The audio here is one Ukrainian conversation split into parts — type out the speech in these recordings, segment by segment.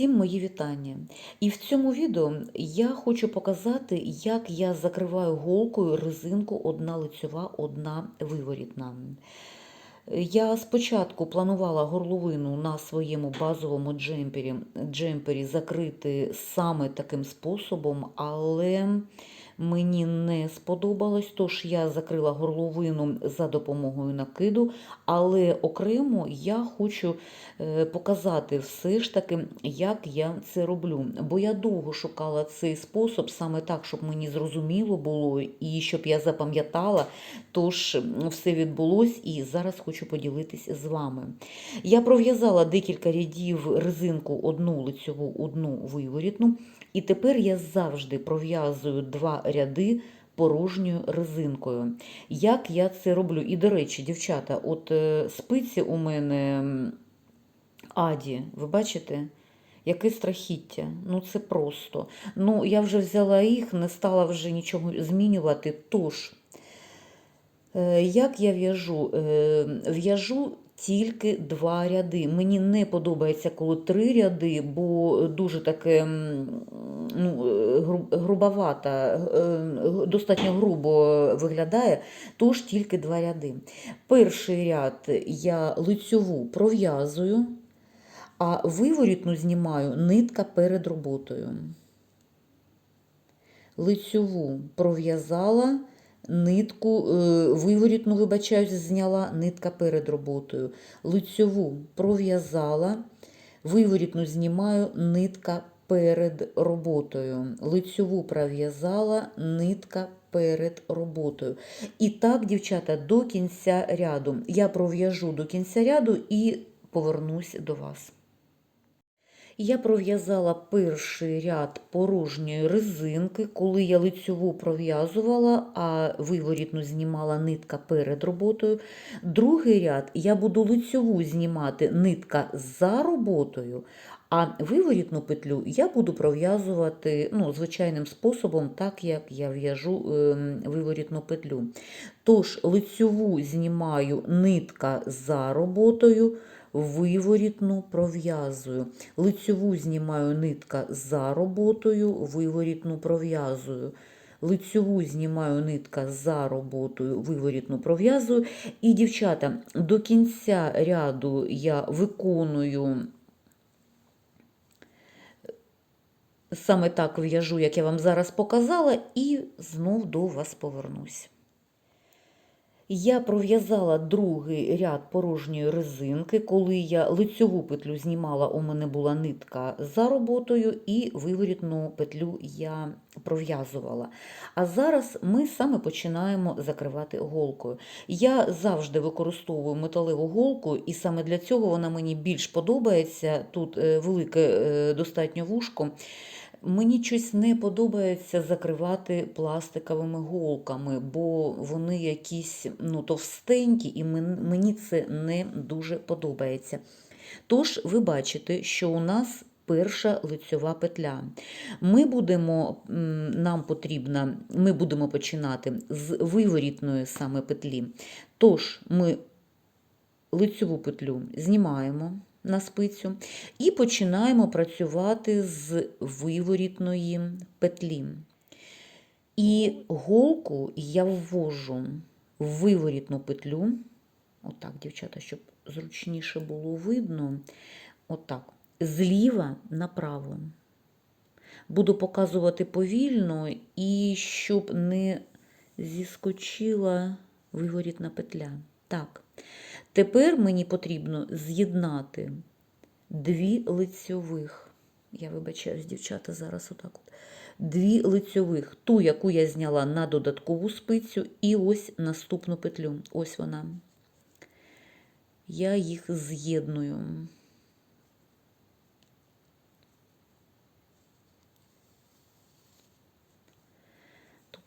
Всім мої вітання. І в цьому відео я хочу показати, як я закриваю голкою резинку одна лицьова, одна виворітна. Я спочатку планувала горловину на своєму базовому джемпері, джемпері закрити саме таким способом, але мені не сподобалось, тож я закрила горловину за допомогою накиду, але окремо я хочу е, показати все ж таки, як я це роблю. Бо я довго шукала цей спосіб саме так, щоб мені зрозуміло було і щоб я запам'ятала. Тож все відбулось і зараз хочу поділитися з вами. Я пров'язала декілька рядів резинку одну лицьову, одну виворітну. І тепер я завжди пров'язую два ряди порожньою резинкою. Як я це роблю? І, до речі, дівчата, от е, спиці у мене аді, ви бачите? Яке страхіття. Ну це просто. Ну, я вже взяла їх, не стала вже нічого змінювати. Тож, е, як я в'яжу? Е, В'яжу тільки два ряди. Мені не подобається, коли три ряди, бо дуже таке ну, е, грубовато, е, достатньо грубо виглядає, тож тільки два ряди. Перший ряд я лицьову пров'язую, а виворітну знімаю нитка перед роботою. Лицьову пров'язала, нитку, е, виворітну, вибачаюсь, зняла нитка перед роботою. Лицьову пров'язала, виворітну знімаю, нитка перед роботою. Лицьову пров'язала, нитка перед роботою. І так, дівчата, до кінця ряду. Я пров'яжу до кінця ряду і повернусь до вас. Я пров'язала перший ряд порожньої резинки, коли я лицьову пров'язувала, а виворітну знімала нитка перед роботою. Другий ряд я буду лицьову знімати нитка за роботою, а виворітну петлю я буду пров'язувати ну, звичайним способом, так як я в'яжу ем, виворітну петлю. Тож лицьову знімаю нитка за роботою, виворітну пров'язую. Лицьову знімаю нитка за роботою, виворітну пров'язую. Лицьову знімаю нитка за роботою, виворітну пров'язую. І, дівчата, до кінця ряду я виконую саме так в'яжу, як я вам зараз показала, і знов до вас повернусь. Я пров'язала другий ряд порожньої резинки, коли я лицьову петлю знімала, у мене була нитка за роботою, і виворітну петлю я пров'язувала. А зараз ми саме починаємо закривати голкою. Я завжди використовую металеву голку, і саме для цього вона мені більш подобається. Тут е, велике е, достатньо вушко. Мені щось не подобається закривати пластиковими голками, бо вони якісь ну, товстенькі, і мені це не дуже подобається. Тож, ви бачите, що у нас перша лицьова петля. Ми будемо, нам потрібно, ми будемо починати з виворітної саме петлі. Тож, ми лицьову петлю знімаємо на спицю і починаємо працювати з виворітної петлі. І голку я ввожу в виворітну петлю. Отак, дівчата, щоб зручніше було видно. Отак. Зліва направо. Буду показувати повільно і щоб не зіскочила виворітна петля. Так. Тепер мені потрібно з'єднати дві лицьових. Я вибачаюсь, дівчата, зараз отак. От. Дві лицьових, ту, яку я зняла на додаткову спицю, і ось наступну петлю. Ось вона. Я їх з'єдную.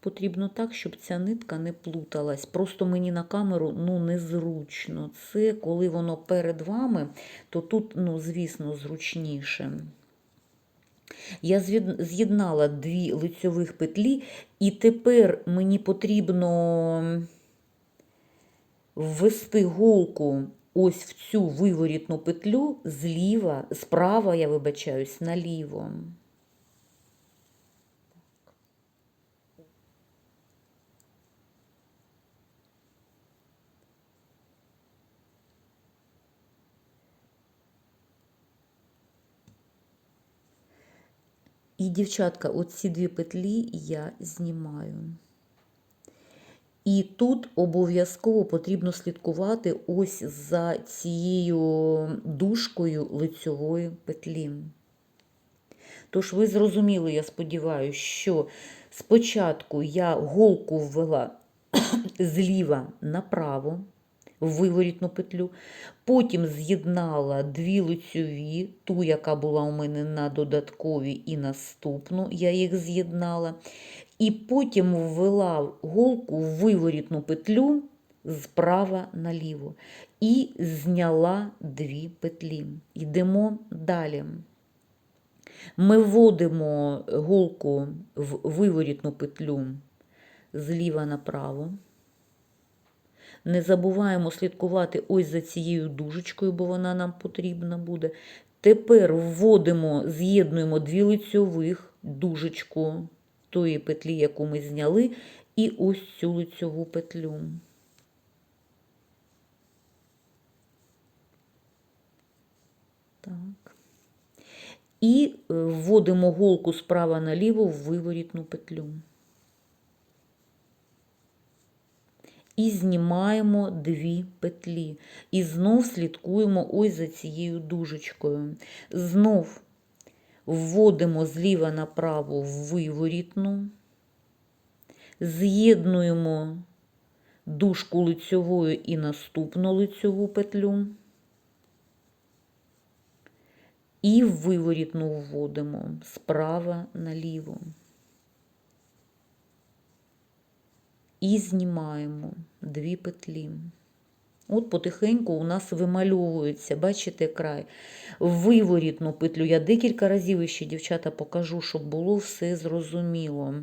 Потрібно так, щоб ця нитка не плуталась. Просто мені на камеру ну, незручно. Це коли воно перед вами, то тут, ну, звісно, зручніше. Я з'єднала дві лицьових петлі, і тепер мені потрібно ввести голку ось в цю виворітну петлю зліва, справа, я вибачаюсь, наліво. І, дівчатка, оці дві петлі я знімаю. І тут обов'язково потрібно слідкувати ось за цією дужкою лицьової петлі. Тож ви зрозуміли, я сподіваюся, що спочатку я голку ввела зліва направо виворітну петлю, потім з'єднала дві лицьові, ту, яка була у мене на додатковій, і наступну, я їх з'єднала. І потім ввела голку в виворітну петлю справа наліво і зняла дві петлі. Йдемо далі. Ми вводимо голку в виворітну петлю зліва направо. Не забуваємо слідкувати ось за цією дужечкою, бо вона нам потрібна буде. Тепер вводимо, з'єднуємо дві лицьових дужечку тої петлі, яку ми зняли, і ось цю лицьову петлю. Так. І е, вводимо голку справа наліво в виворітну петлю. І знімаємо дві петлі. І знов слідкуємо ось за цією дужечкою. Знов вводимо зліва направо в виворітну, з'єднуємо дужку лицьовою і наступну лицьову петлю. І виворітну вводимо справа наліво. І знімаємо дві петлі. От потихеньку у нас вимальовується, бачите, край. Виворітну петлю. Я декілька разів ще, дівчата, покажу, щоб було все зрозуміло.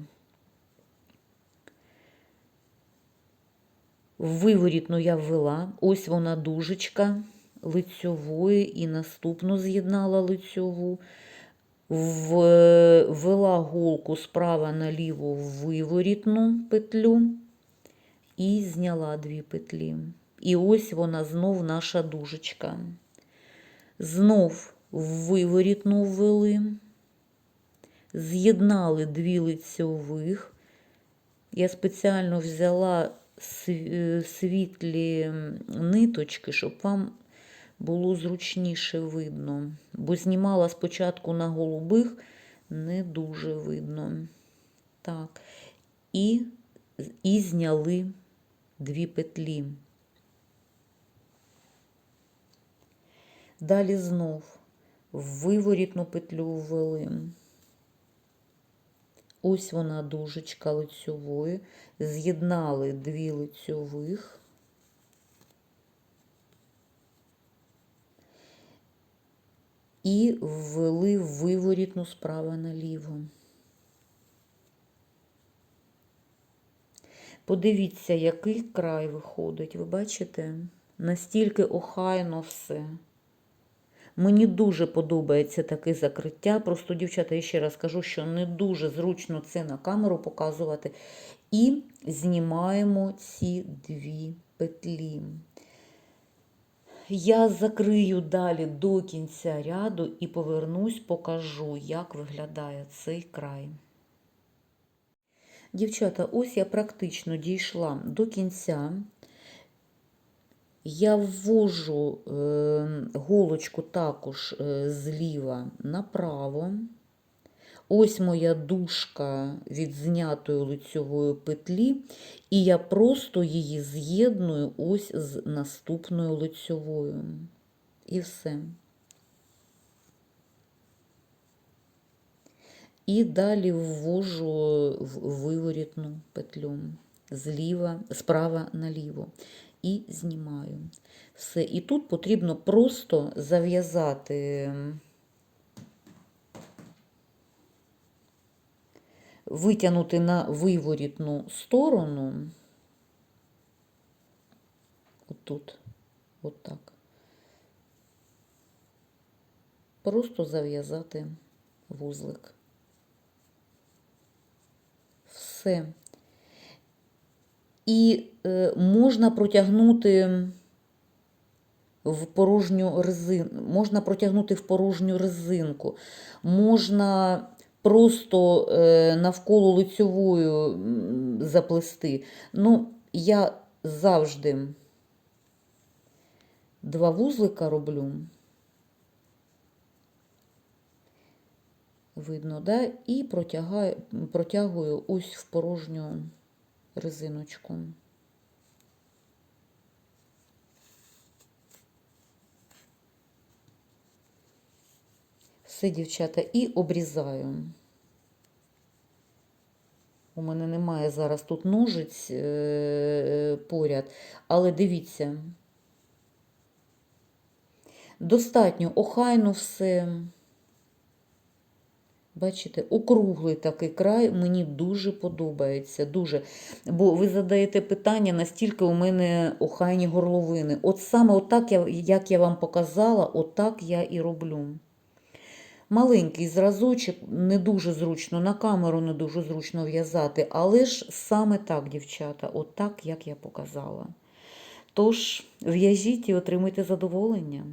Виворітну я ввела, ось вона дужечка лицьової і наступну з'єднала лицьову. Ввела голку справа наліво в виворітну петлю і зняла дві петлі. І ось вона знов наша дужечка. Знов виворітну ввели, з'єднали дві лицьових. Я спеціально взяла світлі ниточки, щоб вам було зручніше видно. Бо знімала спочатку на голубих, не дуже видно. Так, і, і зняли дві петлі. Далі знов в виворітну петлю ввели. Ось вона дужечка лицьової, з'єднали дві лицьових. І ввели виворітну справа наліво. Подивіться, який край виходить. Ви бачите? Настільки охайно все. Мені дуже подобається таке закриття. Просто, дівчата, я ще раз кажу, що не дуже зручно це на камеру показувати. І знімаємо ці дві петлі. Я закрию далі до кінця ряду і повернусь, покажу, як виглядає цей край. Дівчата, ось я практично дійшла до кінця. Я ввожу е, голочку також е, зліва направо. Ось моя дужка від знятої лицьової петлі, і я просто її з'єдную ось з наступною лицьовою. І все. І далі ввожу в виворітну петлю зліва, справа наліво. І знімаю все. І тут потрібно просто зав'язати, витягнути на виворітну сторону, отут, от так. Просто зав'язати вузлик. Все. І е, можна протягнути в порожню резин, можна протягнути в порожню резинку, можна просто е, навколо лицьовою заплести. Ну, я завжди два вузлика роблю. Видно, да? І протягаю, протягую ось в порожню резиночку. Все, дівчата, і обрізаю. У мене немає зараз тут ножиць е, поряд, але дивіться, достатньо охайно все. Бачите, округлий такий край мені дуже подобається. Дуже. Бо ви задаєте питання, настільки у мене охайні горловини. От саме отак, як я вам показала, отак я і роблю. Маленький зразочок, не дуже зручно, на камеру не дуже зручно в'язати, але ж саме так, дівчата, отак, як я показала. Тож, в'яжіть і отримуйте задоволення.